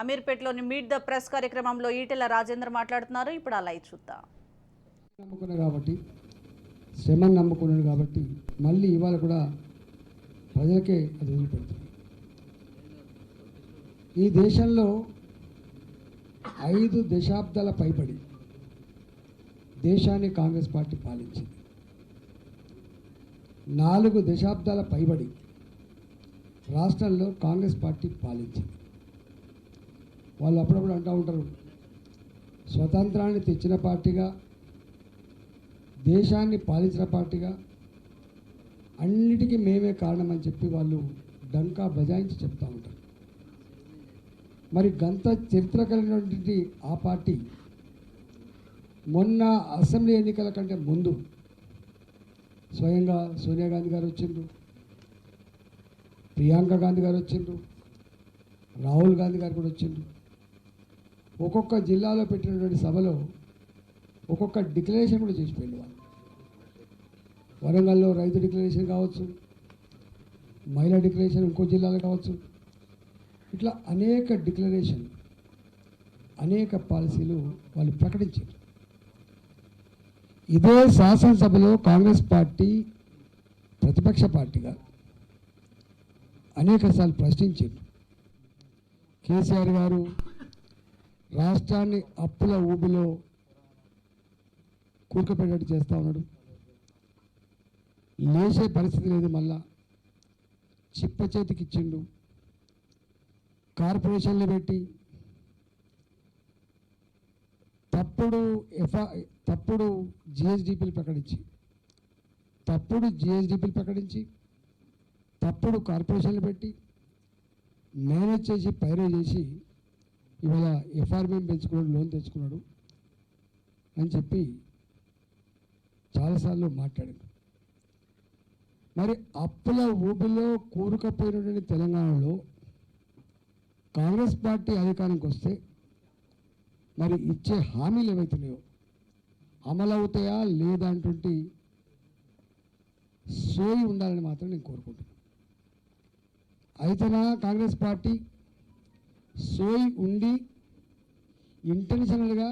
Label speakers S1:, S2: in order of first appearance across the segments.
S1: అమీర్పేటలోని meet the press కార్యక్రమంలో ఈటెల రాజేంద్ర మాట్లాడుతున్నారు. ఇప్పుడు అలా చూద్దాం.
S2: కాబట్టి శ్రమను నమ్ముకున్నాడు కాబట్టి మళ్ళీ ఇవాళ కూడా ప్రజలకే అది వదిలిపెడుతుంది ఈ దేశంలో ఐదు దశాబ్దాల పైబడి దేశాన్ని కాంగ్రెస్ పార్టీ పాలించింది. నాలుగు దశాబ్దాల పైబడి రాష్ట్రంలో కాంగ్రెస్ పార్టీ పాలించింది. వాళ్ళు అప్పుడప్పుడు అంటూ ఉంటారు స్వతంత్రాన్ని తెచ్చిన పార్టీగా దేశాన్ని పాలించిన పార్టీగా అన్నిటికీ మేమే కారణమని చెప్పి వాళ్ళు డంకా బజాయించి చెప్తూ ఉంటారు. మరి గంత చరిత్ర కలిగినటువంటి ఆ పార్టీ మొన్న అసెంబ్లీ ఎన్నికల కంటే ముందు స్వయంగా సోనియా గాంధీ గారు వచ్చిండ్రు ప్రియాంక గాంధీ గారు వచ్చిండ్రు రాహుల్ గాంధీ గారు కూడా వచ్చిండ్రు. ఒక్కొక్క జిల్లాలో పెట్టినటువంటి సభలో ఒక్కొక్క డిక్లరేషన్ కూడా చేసిపోయింది వాళ్ళు. వరంగల్లో రైతు డిక్లరేషన్ కావచ్చు మహిళా డిక్లరేషన్ ఇంకో జిల్లాలో కావచ్చు. ఇట్లా అనేక డిక్లరేషన్ అనేక పాలసీలు వాళ్ళు ప్రకటించారు. ఇదే శాసనసభలో కాంగ్రెస్ పార్టీ ప్రతిపక్ష పార్టీగా అనేక సార్లు ప్రశ్నించారు. కేసీఆర్ గారు రాష్ట్రాన్ని అప్పుల ఊబిలో కూర్కపెట్టేట్టు చేస్తూ ఉన్నాడు. లేచే పరిస్థితి లేదు మళ్ళా. చిప్ప చేతికి ఇచ్చిండు. కార్పొరేషన్లు పెట్టి. తప్పుడు ఎఫ్ఐ తప్పుడు జిఎస్డిపిలు ప్రకటించి. తప్పుడు జిఎస్డిపిలు ప్రకటించి. తప్పుడు కార్పొరేషన్లు పెట్టి. మేనేజ్ చేసి పైరే చేసి ఇవాళ ఎఫ్ఆర్బిఎం పెంచుకున్నాడు లోన్ తెచ్చుకున్నాడు అని చెప్పి చాలాసార్లు మాట్లాడాడు. మరి అప్పుల ఊబిలో కూరుకపోయినటువంటి తెలంగాణలో కాంగ్రెస్ పార్టీ అధికారానికి వస్తే మరి ఇచ్చే హామీలు ఏవైతున్నాయో అమలవుతాయా లేదా అంటువంటి సోయి ఉండాలని మాత్రం నేను కోరుకుంటున్నాను. అయితేనా కాంగ్రెస్ పార్టీ సోయి ఉండి ఇంటెన్షనల్గా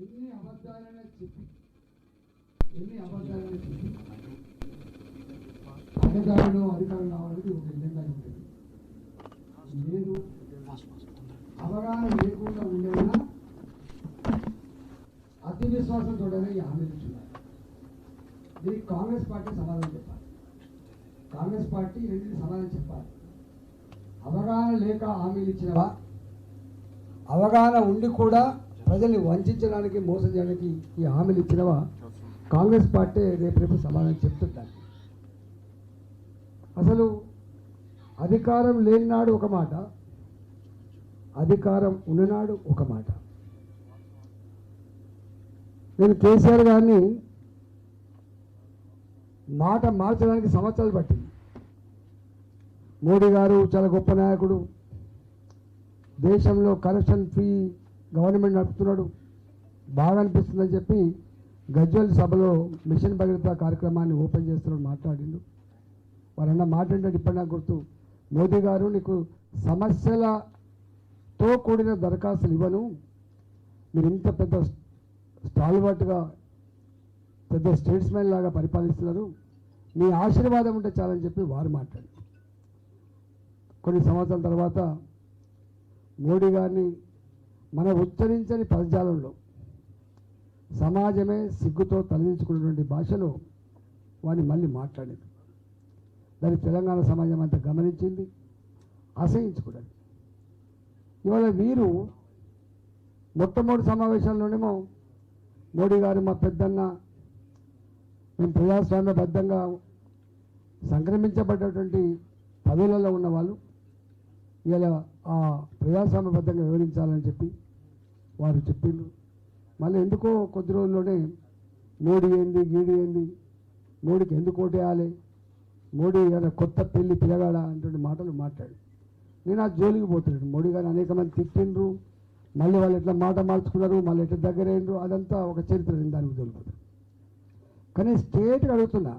S2: ఎన్ని అబద్ధాలైనా చెప్పి ఎన్ని అబద్ధాలైనా చెప్పి అధికారులు అధికారులు రావడానికి ఒక ఎజెండా ఉంటుంది. లేదు అవగాహన లేకుండా ఉండేనా అతి విశ్వాసంతోనే ఈ హామీలు ఇచ్చున్నారు. దీనికి కాంగ్రెస్ పార్టీ సమాధానం చెప్పాలి. కాంగ్రెస్ పార్టీ రెండింటి సమాధానం చెప్పాలి. లేక హామీలు ఇచ్చినవా? అవగాహన ఉండి కూడా ప్రజల్ని వంచడానికి మోసం చేయడానికి ఈ హామీలు ఇచ్చినవా? కాంగ్రెస్ పార్టీ రేపు రేపు సమాధానం చెప్తుంటారు. అసలు అధికారం లేనినాడు ఒక మాట అధికారం ఉన్ననాడు ఒక మాట. నేను కేసీఆర్ గారిని మాట మార్చడానికి సంవత్సరాలు పట్టింది. మోడీ గారు చాలా గొప్ప నాయకుడు. దేశంలో కరప్షన్ ఫ్రీ గవర్నమెంట్ నడుపుతున్నాడు. బాగా అనిపిస్తుందని చెప్పి గజ్వల్ సభలో మిషన్ భగీరథ కార్యక్రమాన్ని ఓపెన్ చేస్తున్నాడు మాట్లాడిండు. వారన్న మాట్లాడినట్టు ఇప్పటి ఇప్పుడు నాకు గుర్తు. మోదీ గారు నీకు సమస్యలతో కూడిన దరఖాస్తులు ఇవ్వను. మీరు ఇంత పెద్ద స్టాల్వర్ట్గా పెద్ద స్టేట్స్మెన్ లాగా పరిపాలిస్తున్నారు. మీ ఆశీర్వాదం ఉంటే చాలని చెప్పి వారు మాట్లాడారు. కొన్ని సంవత్సరాల తర్వాత మోడీ గారిని మన ఉచ్చరించని పదజాలంలో సమాజమే సిగ్గుతో తలదించుకున్నటువంటి భాషలో వాడిని మళ్ళీ మాట్లాడింది. దాన్ని తెలంగాణ సమాజం అంతా గమనించింది అసహించుకున్నది. ఇవాళ వీరు మొట్టమొదటి సమావేశంలోనేమో మోడీ గారు మా పెద్దన్న మేము ప్రజాస్వామ్యబద్ధంగా సంక్రమించబడ్డటువంటి పదవులలో ఉన్నవాళ్ళు. ఇలా ఆ ప్రజాస్వామ్యబద్ధంగా వివరించాలని చెప్పి వారు చెప్పిండ్రు. మళ్ళీ ఎందుకో కొద్ది రోజుల్లోనే మోడీ ఏంది గీడి ఏంది మోడీకి ఎందుకు ఓటేయాలి మోడీ ఏదైనా కొత్త పెళ్ళి పిలగాడా అంటువంటి మాటలు మాట్లాడు. నేను ఆ జోలికి పోతున్నాడు మోడీ గారు అనేక మంది తిట్టిండ్రు. మళ్ళీ వాళ్ళు ఎట్లా మాట మార్చుకున్నారు మళ్ళీ ఎట్లా దగ్గరైండ్రు అదంతా ఒక చరిత్ర నేను దానికి వదిలిపోతాను కానీ స్టేట్గా అడుగుతున్నా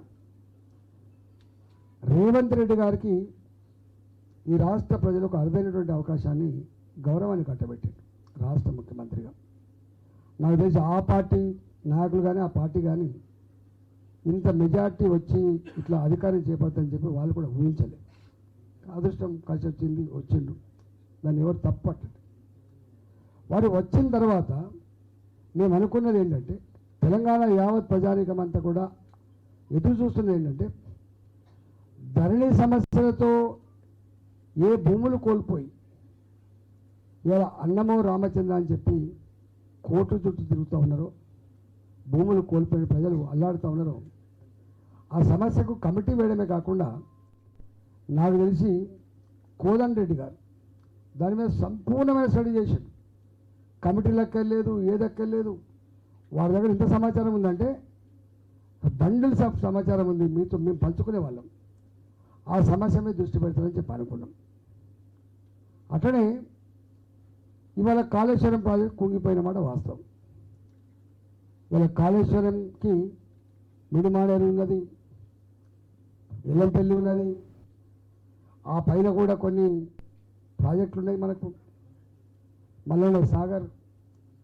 S2: రేవంత్ రెడ్డి గారికి ఈ రాష్ట్ర ప్రజలకు అరుదైనటువంటి అవకాశాన్ని గౌరవాన్ని కట్టబెట్టిండు రాష్ట్ర ముఖ్యమంత్రిగా. నాకు తెలిసి ఆ పార్టీ నాయకులు కానీ ఆ పార్టీ కానీ ఇంత మెజార్టీ వచ్చి ఇట్లా అధికారం చేపడతాని చెప్పి వాళ్ళు కూడా ఊహించలేదు. అదృష్టం కలిసి వచ్చింది వచ్చిండు. దాన్ని ఎవరు తప్పట్టండి వారు వచ్చిన తర్వాత మేము అనుకున్నది ఏంటంటే తెలంగాణ యావత్ ప్రజానీకం అంతా కూడా ఎదురు చూస్తున్నది ఏంటంటే ధరణి సమస్యలతో ఏ భూములు కోల్పోయి? ఇలా అన్నమో రామచంద్ర అని చెప్పి కోర్టు చుట్టూ తిరుగుతూ ఉన్నారో భూములు కోల్పోయిన ప్రజలు అల్లాడుతూ ఉన్నారో ఆ సమస్యకు కమిటీ వేయడమే కాకుండా నాకు తెలిసి కోదండ్ రెడ్డి గారు దాని మీద సంపూర్ణమైన స్టడీ చేశాడు కమిటీ లెక్కలేదు ఏదెక్కలేదు వారి దగ్గర ఎంత సమాచారం ఉందంటే బండిల్స్ ఆఫ్ సమాచారం ఉంది మీతో మేము పంచుకునే వాళ్ళం. ఆ సమస్య మీద దృష్టి పెడతారని చెప్పి అనుకున్నాం. అట్లనే ఇవాళ కాళేశ్వరం ప్రాజెక్ట్ కుంగిపోయిన మాట వాస్తవం. ఇవాళ కాళేశ్వరంకి మిడిమాడేరు ఉన్నది ఎల్లంపల్లి ఉన్నది. ఆ పైన కూడా కొన్ని ప్రాజెక్టులు ఉన్నాయి మనకు. మల్లన్న సాగర్